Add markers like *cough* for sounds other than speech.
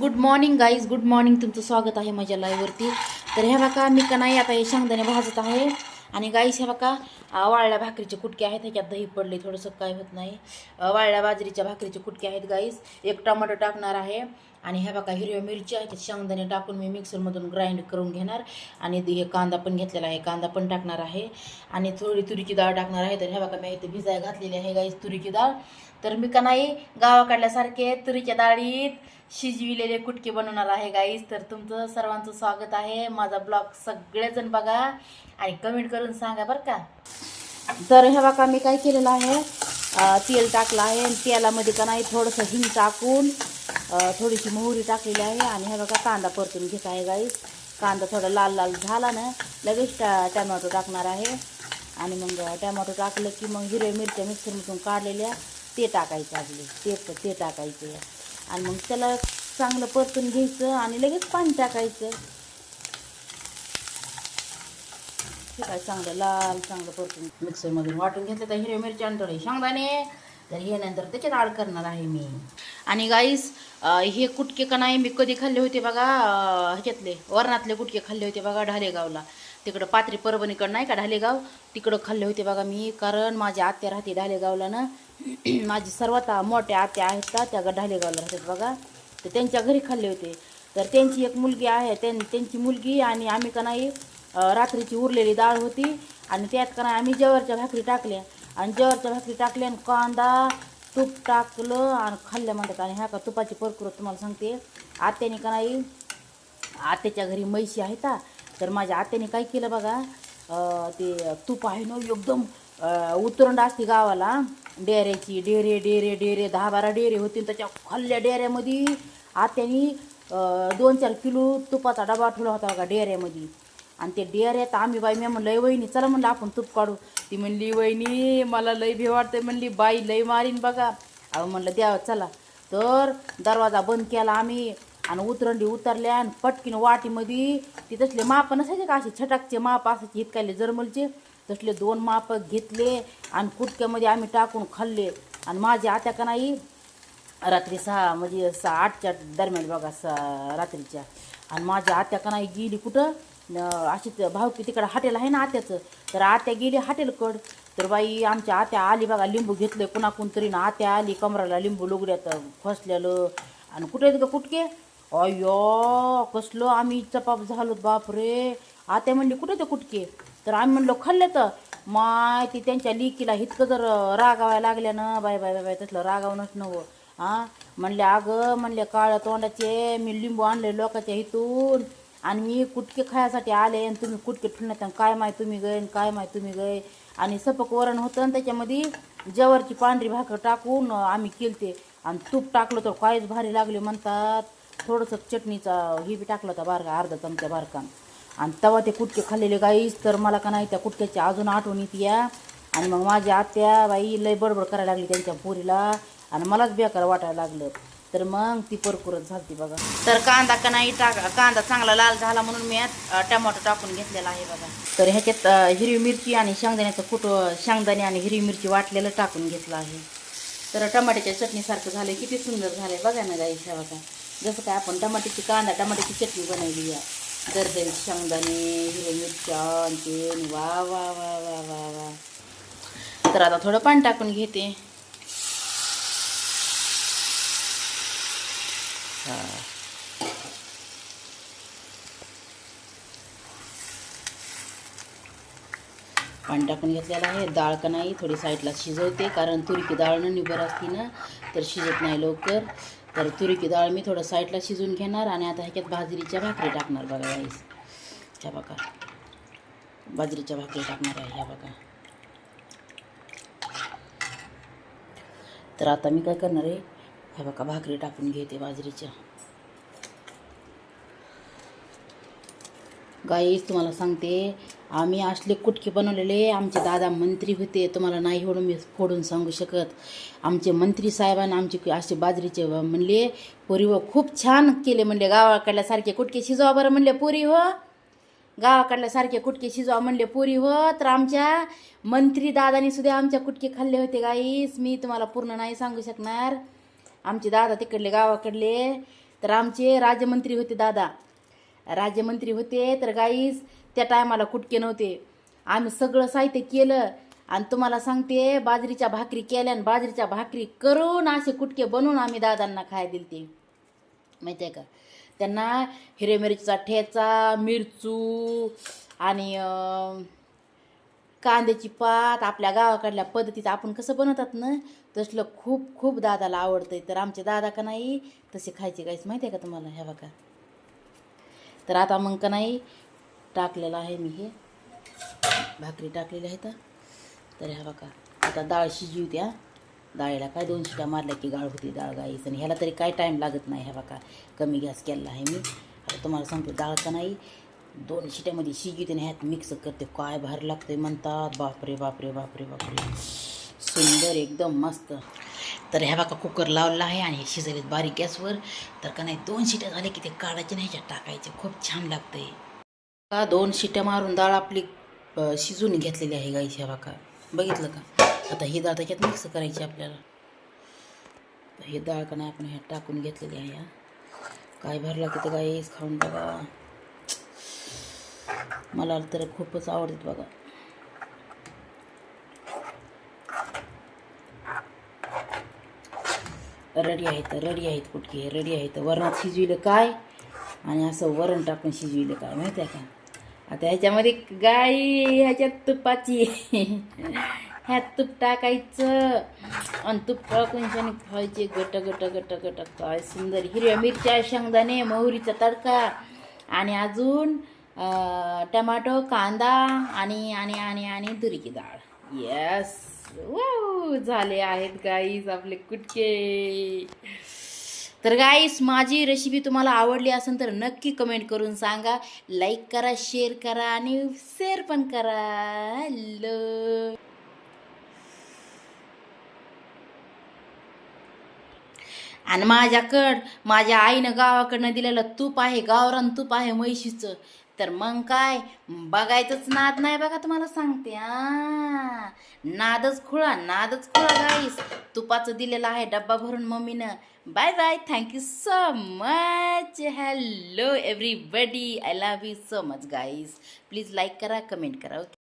Good morning guys good morning तुमचं स्वागत आहे माझ्या लाईव्हवरती तर ह्या बघा मी का नाही आता हे शेंगदाणे भाजत आहे. आणि गाईस ह्या बघा वाळल्या भाकरीचे कुटके आहेत. ह्याच्यात दही पडले थोडंसं काय होत नाही. वाळल्या बाजरीच्या भाकरीचे कुटके आहेत गाईस एक टमाटो टाकणार आहे. आणि ह्या बघा हिरव्या मिरच्या ह्याच्यात शेंगदाणे टाकून मी मिक्सरमधून ग्राइंड करून घेणार. आणि हे कांदा पण घेतलेला आहे. कांदा पण टाकणार आहे. आणि थोडी तुरीची डाळ टाकणार आहे. तर ह्या बघा मी इथे भिजाय घातलेली आहे गाईस तुरीची डाळ. तर मी का नाही गावाकडल्यासारखे तुरीच्या डाळीत शिजविलेले कुटके बनवणार आहे गाईस तर तुमचं सर्वांचं स्वागत आहे. माझा ब्लॉग सगळेजण बघा आणि कमेंट करून सांगा बरं का. तर हे बघा मी काय केलेलं आहे? तेल टाकलं आहे आणि तेलामध्ये का नाही थोडंसं हिंग टाकून थोडीशी मोहरी टाकलेली आहे आणि हे बघा कांदा परतून घेत आहे गाईस कांदा थोडा लाल लाल झाला ना लगेच टा टॅमॅटो टाकणार आहे. आणि मग टॅमॅटो टाकलं की मग हिरव्या मिरच्या मिक्सरमधून काढलेल्या ते टाकायचं आपले ते ते टाकायचं. आणि मग त्याला चांगलं परतून घ्यायचं आणि लगेच पाणी टाकायचं. हे काय चांगलं लाल चांगलं परतून. मिक्सरमधून वाटून घेतलं तर हिरव्या मिरच्या आणतो शेंगदाणे. तर हे नंतर त्याच्यात आड करणार आहे मी. आणि गाईस हे कुटके का नाही मी कधी खाल्ले होते बघा ह्याच्यातले वरणातले कुटके खाल्ले होते बघा ढालेगावला. तिकडं पात्री परभणीकडं नाही का ढालेगाव? तिकडं खाल्ले होते बघा मी कारण माझ्या आत्या राहते ढालेगावला ना *clears throat* माझी सर्वात मोठ्या आत्या आहेत का त्या ढालेगावला राहतात बघा. तर त्यांच्या घरी खाल्ले होते. तर त्यांची एक मुलगी आहे त्यां त्यांची मुलगी आणि आम्ही का नाही रात्रीची उरलेली डाळ होती आणि त्यात का नाही आम्ही जेवरच्या भाकरी टाकल्या. आणि जवळच्या भाकरी टाकल्या आणि कांदा तूप टाकलं आणि खाल्ल्या म्हणतात. आणि ह्या का तुपाची परकुरत तुम्हाला सांगते. आत्याने का नाही आत्याच्या घरी म्हैशी आहेत का तर माझ्या आत्याने काय केलं बघा ते तूप आहे ना एकदम उतरंड असते गावाला. डेऱ्याची डेरे डेरे डेरे दहा बारा डेरे होते त्याच्या खाल्ल्या डेऱ्यामध्ये. आत्यानी दोन चार किलो तुपाचा डबा ठेवला होता का डेऱ्यामध्ये. आणि ते डेऱ्यात आम्ही बाई मी म्हणलं "लय वहिनी चला म्हणलं आपण तूप काढू. ती म्हणली वहिनी मला लय भी वाटते म्हणली बाई लय मारीन बघा. अहो म्हणलं द्या चला. तर दरवाजा बंद केला आम्ही आणि उतरंडी उतरल्या आणि पटकीन वाटीमध्ये ती तसले माप नसायचे का असे? छटाकचे माप असायचे इतकायले जर्मलचे. तसले दोन माप घेतले आणि कुटक्यामध्ये आम्ही टाकून खाल्ले. आणि माझी आत्या का नाही रात्री सहा म्हणजे सहा आठच्या दरम्यान बघा स रात्रीच्या. आणि माझ्या आत्या का नाही गेली कुठं? अशी भावकी तिकडं हॉटेल आहे ना आत्याचं? तर आत्या गेली हॉटेलकड. तर बाई आमच्या आत्या आली बघा लिंबू घेतलं कुणाकून तरी. ना आत्या आली कमराला लिंबू लुगड्यात फसलेलं आणि कुठे आहेत का कुटके? अय्यो कसलं आम्ही चपाप झालो बापरे. आत्या म्हणली कुठे ते कुटके? तर आम्ही म्हणलो खाल्ले तर. माय ती त्यांच्या लिकीला इतकं जर रागावायला लागल्या ना बाय बाय बाय बाय तसलं रागावणंच नवं हां? म्हणले अगं म्हणले काळ्या तोंडाचे मी लिंबू आणले लोकाच्या इथून आणि मी कुटके खायसाठी आले आणि तुम्ही कुटके ठेवण्यात आणि काय माय तुम्ही गय आणि काय माय तुम्ही गय. आणि सपक वरण होतं आणि त्याच्यामध्ये जवरची पांढरी भाकर टाकून आम्ही केलते. आणि तूप टाकलं तर काहीच भारी लागले म्हणतात. थोडंसं चटणीचा हे बी टाकलं होता बारका अर्धा चमचा बारका. आणि तेव्हा ते कुटके खाल्लेले गाईस तर मला का नाही त्या कुटक्याची अजून आठवण येते या आणि मग माझ्या आत्या बाई लय बडबड करायला लागली त्यांच्या पोरीला आणि मलाच बेकार वाटायला लागलं. तर मग ती परकुरत झालती बघा. तर कांदा का नाही टाक कांदा चांगला लाल झाला म्हणून मी टमाटो टाकून घेतलेला आहे बघा. तर ह्याच्यात हिरवी मिरची आणि शेंगदाण्याचं कुट शेंगदाणे आणि हिरवी मिरची वाटलेलं टाकून घेतलं आहे. तर टमाट्याच्या चटणीसारखं झालं किती सुंदर झालंय बघा ना गाई ह्या बघा. जसं काय आपण टमाट्याची कांदा टमाट्याची चटणी बनवली या दरदरीत शेंगदाणे हिरवी मिरच्या आणि वा वा वा वा वा वा. तर आता थोडं पाणी टाकून घेते. पाणी टाकून घेतलेलं आहे. डाळ का नाही थोडी साईडला शिजवते कारण तुरीची डाळ न निबर असती ना तर शिजत नाही लवकर. तर तुरीची डाळ मी थोडं साईडला शिजून घेणार आणि आता ह्याच्यात बाजरीच्या भाकरी टाकणार बघा गाईस ह्या बघा. बाजरीच्या भाकरी टाकणार आहे ह्या बघा. तर आता मी काय करणार आहे? ह्या बघा भाकरी टाकून घेते बाजरीच्या. गाईस तुम्हाला सांगते आम्ही असले कुटके बनवलेले आमचे दादा मंत्री होते तुम्हाला नाही म्हणून मी फोडून सांगू शकत. आमचे मंत्री साहेबांना आमचे असे बाजरीचे म्हणले पोरी व खूप छान केले म्हणले गावाकडल्यासारखे कुटके शिजवा बरं म्हणले पोरी हो. गावाकडल्यासारखे कुटके शिजवा म्हणले पुरी हो. तर आमच्या मंत्री दादानी सुद्धा आमच्या कुटके खाल्ले होते गाईस मी तुम्हाला पूर्ण नाही सांगू शकणार. आमचे दादा तिकडले गावाकडले. तर आमचे राज्यमंत्री होते दादा. राज्यमंत्री होते तर गाईस त्या टायमाला कुटके नव्हते. आम्ही सगळं साहित्य केलं आणि तुम्हाला सांगते बाजरीच्या भाकरी केल्या आणि बाजरीच्या भाकरी करून असे कुटके बनवून आम्ही दादांना खायला दिले ते माहिती आहे का? त्यांना हिरव्या मिरचीचा ठेचा मिरचू आणि कांद्याची पात आपल्या गावाकडल्या पद्धतीचं आपण कसं बनवतात ना तसलं खूप खूप दादाला आवडतं तर आमचे दादा का नाही तसे खायचे काहीच माहिती आहे का तुम्हाला? ह्या बघा. तर आता मग का नाही टाकलेलं आहे मी हे. भाकरी टाकलेली आहे तर. तर ह्या बघा आता डाळ शिजवू द्या डाळीला काय दोन शिट्या मारल्या की गाळ होती डाळ गाईस आणि ह्याला तरी काय टाईम लागत नाही ह्या बघा. कमी गॅस केलेला आहे मी. आता तुम्हाला सांगतो डाळ का नाही दोन शिट्यामध्ये शिजवते आणि ह्यात मिक्स करते. काय भारी लागते म्हणतात. बापरे बापरे बापरे बापरे. सुंदर एकदम मस्त. तर ह्या बघा कुकर लावलेला आहे आणि हे बारीक गॅसवर. तर का नाही दोन शिट्या झाल्या की ते काढायचे नाही ह्याच्यात टाकायचे. खूप छान लागते का दोन शिट्या मारून डाळ आपली शिजून घेतलेली आहे गाईच्या बाका बघितलं का? आता ही डाळ त्याच्यात मिक्स करायची आपल्याला. हे ही डाळ का नाही आपण ह्यात टाकून घेतलेली आहे काय भरला की ते गाईच खाऊन बघा. मला तर खूपच आवडतात बघा. रडी आहेत रडी आहेत कुठकी रडी आहेत. वरणात शिजविलं काय? आणि असं वरण टाकून शिजविलं काय माहिती आहे का? आता ह्याच्यामध्ये गाई ह्याच्यात तुपाची. ह्यात तूप टाकायचं. आणि तूप टाकून त्याने खायचे गट गट गट गट. काय सुंदर. हिरव्या मिरच्या शेंगदाणे मोहरीचा तडका. आणि अजून टमाटो कांदा आणि आणि आणि आणि तुरीची डाळ. येस वा. झाले आहेत गाईज आपले कुटके. तर गाईस माझी रेसिपी तुम्हाला आवडली असेल तर नक्की कमेंट करून सांगा. लाईक करा शेअर करा आणि शेअर पण करा. ल आणि माझ्याकड माझ्या आईनं गावाकडनं दिलेलं तूप आहे गावरान तूप आहे म्हैशीचं. तर मग काय? बघायचंच नाद नाही बघा तुम्हाला सांगते आ नादच खुळा नादच खुळा गाईस तुपाचं दिलेलं आहे डब्बा भरून मम्मीनं. Bye bye thank you so much hello everybody I love you so much guys please like करा कमेंट करा ओके